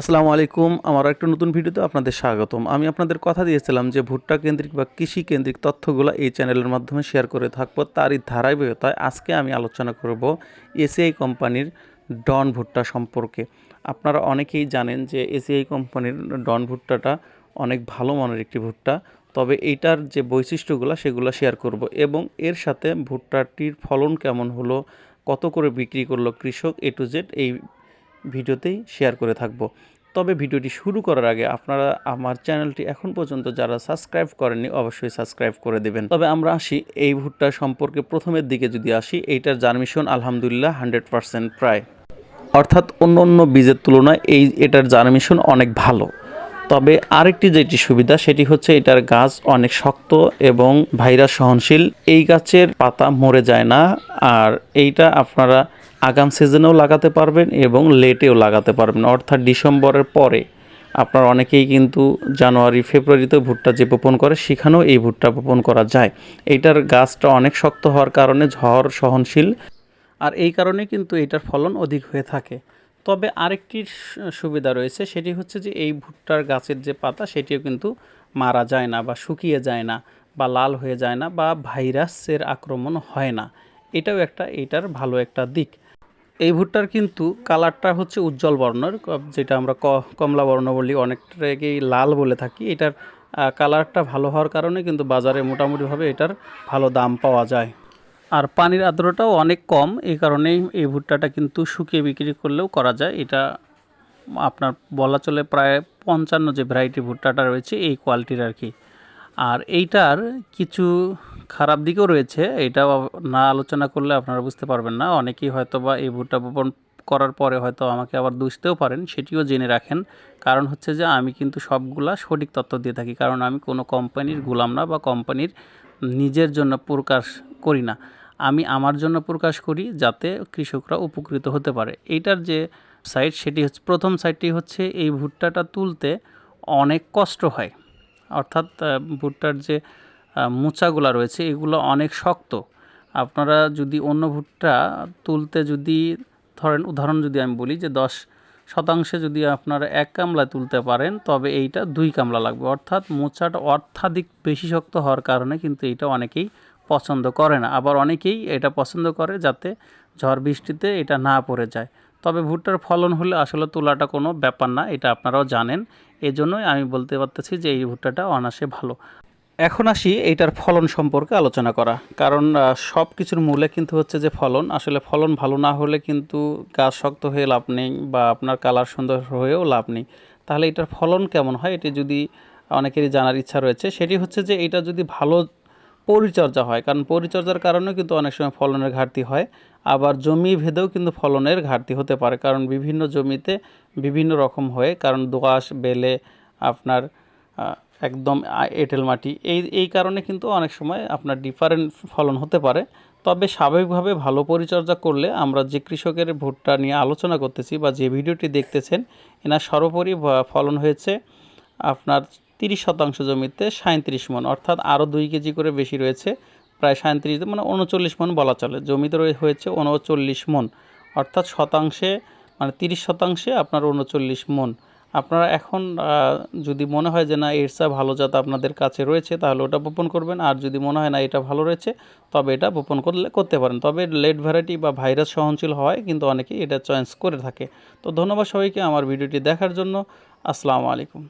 আসসালামু আলাইকুম আমার একটা নতুন ভিডিওতে আপনাদের স্বাগতম। আমি আপনাদের কথা দিয়েছিলাম যে ভুট্টা কেন্দ্রিক বা কৃষি কেন্দ্রিক তথ্যগুলো এই চ্যানেলের মাধ্যমে শেয়ার করে থাকব। তারই ধারাবাহিকতায় আজকে আমি আলোচনা করব এসিআই কোম্পানির ডন ভুট্টা সম্পর্কে। আপনারা অনেকেই জানেন যে এসিআই কোম্পানির ডন ভুট্টাটা অনেক ভালো মানের একটি ভুট্টা, তবে এইটার যে বৈশিষ্ট্যগুলো সেগুলো শেয়ার করব এবং এর সাথে ভুট্টাটির ফলন কেমন হলো, কত করে বিক্রি করল কৃষক এ টু জেড এই ভিডিওতেই শেয়ার করে থাকব। তবে ভিডিওটি শুরু করার আগে আপনারা আমার চ্যানেলটি এখন পর্যন্ত যারা সাবস্ক্রাইব করেননি অবশ্যই সাবস্ক্রাইব করে দেবেন। তবে আমরা আসি এই ভুট্টা সম্পর্কে প্রথমের দিকে যদি আসি, এইটার জার্মিশন আলহামদুলিল্লাহ হান্ড্রেড পারসেন্ট প্রায়। অর্থাৎ অন্য অন্য বীজের তুলনায় এই এটার জার্মিশন অনেক ভালো। তবে আরেকটি যেটি সুবিধা, সেটি হচ্ছে এটার গাছ অনেক শক্ত এবং ভাইরাস সহনশীল। এই গাছের পাতা মরে যায় না, আর এইটা আপনারা আগাম সিজনেও লাগাতে পারবেন এবং লেটেও লাগাতে পারবেন। অর্থাৎ ডিসেম্বরের পরে আপনার অনেকেই কিন্তু জানুয়ারি, ফেব্রুয়ারিতে ভুট্টা যে বপন করে, সেখানেও এই ভুট্টা বপন করা যায়। এইটার গাছটা অনেক শক্ত হওয়ার কারণে ঝড় সহনশীল, আর এই কারণে কিন্তু এটার ফলন অধিক হয়ে থাকে। তবে আরেকটি সুবিধা রয়েছে, সেটি হচ্ছে যে এই ভুট্টার গাছের যে পাতা, সেটিও কিন্তু মারা যায় না বা শুকিয়ে যায় না বা লাল হয়ে যায় না বা ভাইরাসের আক্রমণ হয় না। এটাও একটা, এটার ভালো একটা দিক। এই ভুট্টার কিন্তু কালারটা হচ্ছে উজ্জ্বল বর্ণের যেটা আমরা কমলা বর্ণ বলি, অনেকটাকেই লাল বলে থাকি। এটার কালারটা ভালো হওয়ার কারণে কিন্তু বাজারে মোটামুটিভাবে এটার ভালো দাম পাওয়া যায়। আর পানির আর্দ্রতাও অনেক কম, এই কারণেই এই ভুট্টাটা কিন্তু শুকিয়ে বিক্রি করলেও করা যায়। এটা আপনার বলা চলে প্রায় পঞ্চান্ন যে ভ্যারাইটি ভুট্টাটা রয়েছে, এই কোয়ালিটির আর কি। আর এইটার কিছু খারাপ দিকও রয়েছে, এটাও না আলোচনা করলে আপনারা বুঝতে পারবেন না। অনেকেই হয়তো বা এই ভুট্টা বপন করার পরে হয়তো আমাকে আবার দুষতেও পারেন, সেটিও জেনে রাখেন। কারণ হচ্ছে যে, আমি কিন্তু সবগুলা সঠিক তথ্য দিয়ে থাকি, কারণ আমি কোনো কোম্পানির গুলাম না বা কোম্পানির নিজের জন্য প্রকাশ করি না। আমি আমার জন্য প্রকাশ করি যাতে কৃষকরা উপকৃত হতে পারে। এইটার যে সাইড সেটি হচ্ছে, প্রথম সাইডটি হচ্ছে এই ভুট্টাটা তুলতে অনেক কষ্ট হয়। অর্থাৎ ভুট্টার যে মোচাগুলো রয়েছে, এগুলো অনেক শক্ত। আপনারা যদি অন্য ভুট্টা তুলতে যদি, ধরেন, উদাহরণ যদি আমি বলি যে, দশ শতাংশে যদি আপনারা এক কামলা তুলতে পারেন, তবে এইটা দুই কামলা লাগবে। অর্থাৎ, মোচাটা অর্থাধিক বেশি শক্ত হওয়ার কারণে কিন্তু এইটা অনেকেই পছন্দ করে না। আবার অনেকেই এটা পছন্দ করে যাতে ঝড় বৃষ্টিতে এটা না পড়ে যায়। তবে ভুট্টার ফলন হলে আসলে তোলাটা কোনো ব্যাপার না, এটা আপনারাও জানেন। এজন্যই আমি বলতে পারতেছি যে এই ভুট্টাটা অনাসে ভালো। এখন আসি এইটার ফলন সম্পর্কে আলোচনা করা। কারণ সব কিছুর মূলে কিন্তু হচ্ছে যে ফলন। আসলে ফলন ভালো না হলে কিন্তু গাছ শক্ত হয়ে লাভ নেই বা আপনার কালার সুন্দর হয়েও লাভ নেই। তাহলে এটার ফলন কেমন হয়? এটি যদি অনেকেরই জানার ইচ্ছা রয়েছে, সেটি হচ্ছে যে এটা যদি ভালো পরিচর্যা হয়। কারণ পরিচর্যার কারণেও কিন্তু অনেক সময় ফলনের ঘাটতি হয়। আবার জমি ভেদেও কিন্তু ফলনের ঘাটতি হতে পারে। কারণ বিভিন্ন জমিতে বিভিন্ন রকম হয়ে। কারণ দোআঁশ, বেলে, আপনার একদম এঁটেল মাটি, এই এই কারণে কিন্তু অনেক সময় আপনার ডিফারেন্ট ফলন হতে পারে। তবে স্বাভাবিকভাবে ভালো পরিচর্যা করলে আমরা যে কৃষকের ভুট্টা নিয়ে আলোচনা করতেছি বা যে ভিডিওটি দেখতেছেন, এনার সর্বোপরি ফলন হয়েছে আপনার তিরিশ শতাংশ জমিতে সাঁত্রিশ মন, অর্থাৎ আরও দুই কেজি করে বেশি রয়েছে, প্রায় সাঁত্রিশ মানে উনচল্লিশ মন বলা চলে। জমিতে হয়েছে উনচল্লিশ মন, অর্থাৎ শতাংশে মানে তিরিশ শতাংশে আপনার উনচল্লিশ মন। আপনারা এখন যদি মনে হয় যে না এরসা ভালো জাত আপনাদের কাছে রয়েছে, তাহলে ওটা বপন করবেন। আর যদি মনে হয় না, এটা ভালো রয়েছে, তবে এটা বপন করলে করতে পারেন। তবে লেট ভ্যারাইটি বা ভাইরাস সহনশীল হওয়ায় কিন্তু অনেকেই এটা চয়েস করে থাকে। তো ধন্যবাদ সবাইকে আমার ভিডিওটি দেখার জন্য। আসসালামু আলাইকুম।